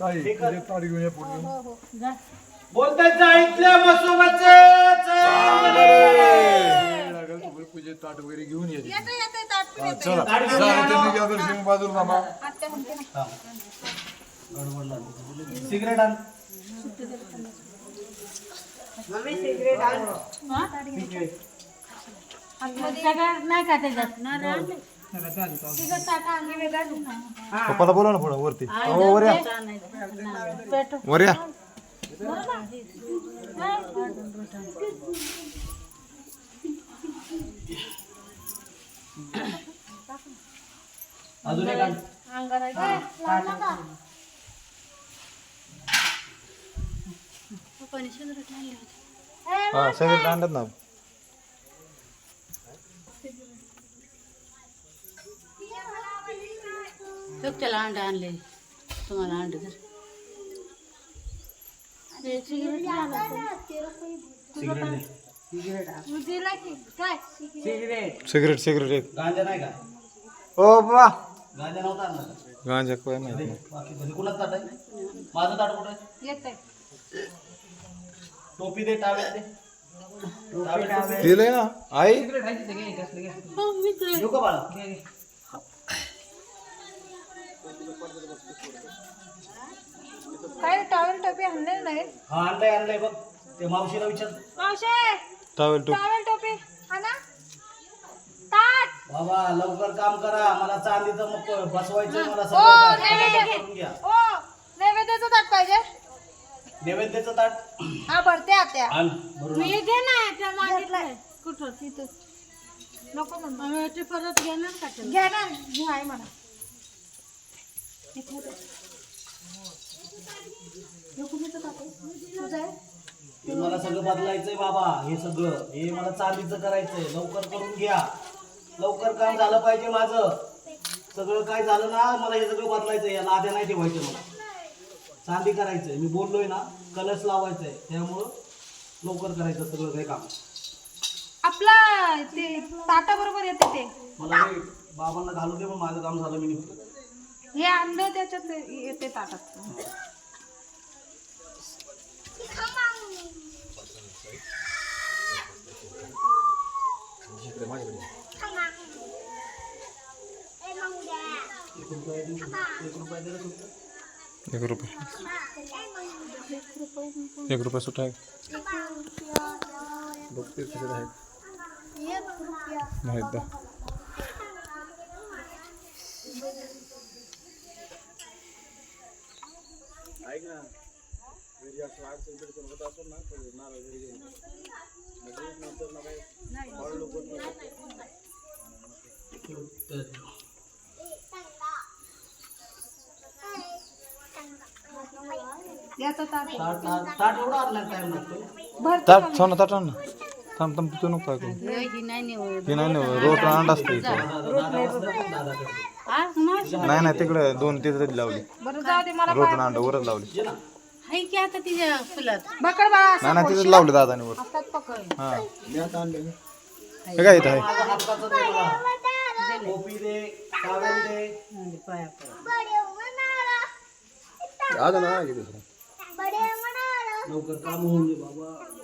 ताई तुझे ताट घेऊन ये पुढे हो हो जा. बोलताय जाळीतल्या मसोबाचे. लागेल तू पूजे ताट वगैरे घेऊन ये येते येते ताट पण हा, येते. चला. ताट घेऊन चला, या. त्यांनी घ्या दर्शन बाजूला थांबा आत्या म्हणते ना. सिगरेट आण. हा? आतमध्ये सगळं नाही का त्याच्यात ना. आणली. पप्पाला बोला ना पुढं वरती. अहो, वर या. वर या अजून एक आणली हा सगळे आणतात ना त्याला अंडे आणले तुम्हाला अंडे तर ते। सिगरेट लावला तो. तू दिला की काय सिगरेट। सिगरेट सिगरेट एक। गांजा नाही का? ओ बाबा गांजा नव्हता आणला गांजा काय माहिती नाही बाकी घरी कुणाचं ताट आहे? माझं ताट कुठं आहे? येते टोपी दे टावेल दे. टावेल टोपी. दिलंय ना आई? येऊ का? बाळा. काय टॉवेल टोपी आणले नाही हा आणलंय आणलंय बघ. ते मावशीला विचार. मावशे टावेल टू टॉवेल टोपी आणा. ताट. बाबा लवकर काम करा. मला चांदीचं मग बसवायचं मला ओ सगळं. काय. नैवेद्य फटाफट करून घ्या. ओ नैवेद्याचं ताट पाहिजे. नैवेद्याचं ताट? हा भरते आत्या आण भरून आण. मी दे ना त्या मागितलंय. कुठं? तिथं नको म्हणून आम्ही ते परत घेणार का त्याला? घ्या ना घ्या आहे म्हणा. हे मला सगळं बदलायचंय बाबा हे सगळं. हे मला चांदीचं करायचंय. लवकर करून घ्या. लवकर काम झालं पाहिजे माझं. सगळं काय झालं ना मला हे सगळं बदलायचंय. या नाद्या नाही ठेवायचं मला. चांदी करायचंय. मी बोललोय ना कलश लावायचंय. त्यामुळं लवकर करायचं सगळं काही काम. आपला ते ताटा बरोबर येते ते. मला हे बाबांना घालू दे पण माझं काम झालं मी निघतो. हे आणलं त्याच्यात येते ताटात. एक रुपये. एक रुपये सुट्टा आहे. बघते कसे आहेत माहीत दा याचं ताट. ताट ताट ताट एवढं आणलं टाइम लागतो भरते ताट थांब ना ताट आण ना थांब थांब तू नको काय करू. नाही, ही नाही निवड. ती नाही ना रोट अंडा असते इथे. नाही नाही तिकडे दोन तिथे लावली. बरं जाऊ दे मला रोट अंडा वरच लावली. हाय की आता तिच्या फुलात? बकड बाळा नाही नाही तिथे लावली दादाने वर हातात पकड. हा. हे काय इथं आहे? म्हणजे पाया पड. आज ना दुसरं लवकर काम होऊन दे बाबा.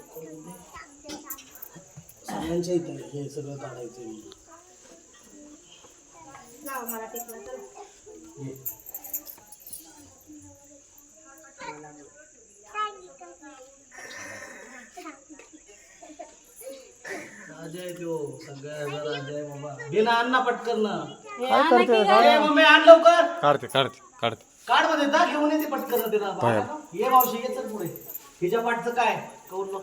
सगळ्यांच्या इथे हे सगळं काढायचंय मी लाव मला टिकला चला. हे. राजा आहे राजा बाबा. ना अण्णा पटकन ना. काय करते ए, मम्मी आण लवकर. काढते काढते काढते. कार्डमध्ये जा घेऊन येते पटकन तिला. बाबा. ये. मावशी ये चल पुढे. हिच्या पाठचं काय? कौल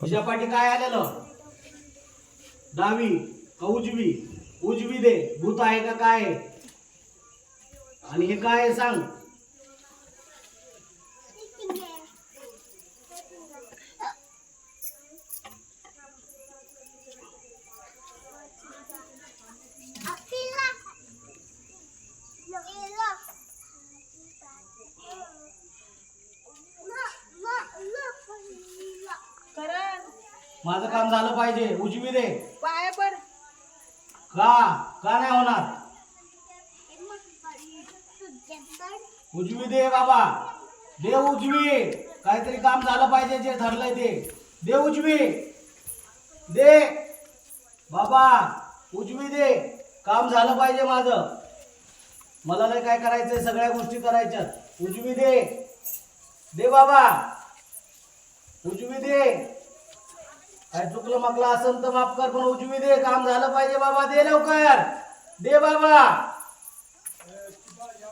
हिच्या पाठी काय आलेलं? डावी का उजवी उजवी दे. भूत आहे का काय? आहे? आणि हे काय आहे सांग? करण माझं काम झालं पाहिजे. उजवी दे पाया पड. का? का नाही होणार? उजवी दे बाबा. दे उजवी. काहीतरी काम झालं पाहिजे जे ठरलंय ते. दे उजवी. दे. बाबा उजवी दे. काम झालं पाहिजे माझं. मला नाही काय करायचंय सगळ्या गोष्टी करायच्यात. उजवी दे. दे बाबा. उजवी दे. काय चुकलं मागलं असेल तर माफ कर पण उजवी दे काम झालं पाहिजे बाबा दे लवकर. दे बाबा.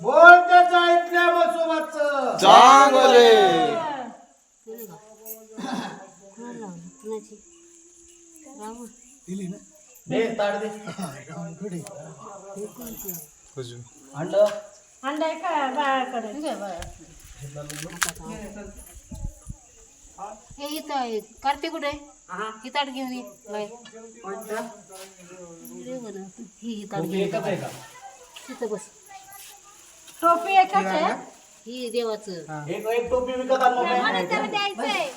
बोल त्याचा इथल्या सोबतच चांगले. कुणाची राम दे ताड दे. उजवी. अंड. अंडा आहे का? बाळाकडे. हे इथं आहे. कार्तिक कुठे? ही. ताट घेऊन ये. ही ही ताट घेऊन एकच आहे का? तिथं बस. टोपी एकच आहे? ही देवाचं. एक एक टोपी विकत आण मम्मी. मला त्याला द्यायचंय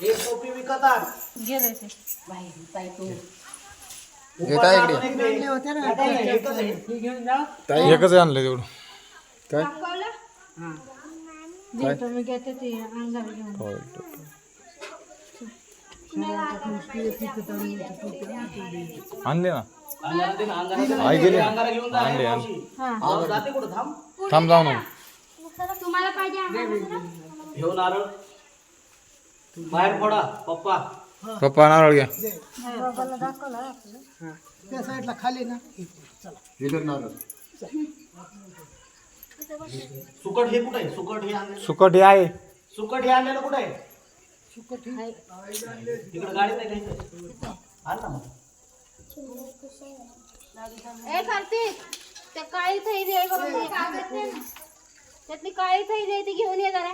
एक टोपी विकत आण. गेले ते. बाई ताई तू. येत आहे इकडे. आपण एक दे. एकच आहे, एकच आहे. ताई एकच आणलं तेवढं. काय? जे तुम्ही घेते ते अंगावर घेऊन होय. आणले ना अंगारा दे ना, अंगारा दे ना. आई गेली. अंगारा घेऊन जा, आणले, आणले. मावशी. अहो, जाते कुठं थांब थांब जाऊ ना तुम्हाला पाहिजे आम्हाला घेऊन नारळ बाहेर पडा पप्पा पप्पा नारळ घ्या इथं नारळ सुकट हे कुठे आहे? सुकट हे आणलेलं सुकट हे आहे. सुकट हे आणलेलं कुठे आहे? इकडे गाडीत आहे का इथं? आण ना मग. ए कार्तिक त्या काळी थैली आहे बघा. त्यातली काळी थैली आहे ती घेऊन ये जरा.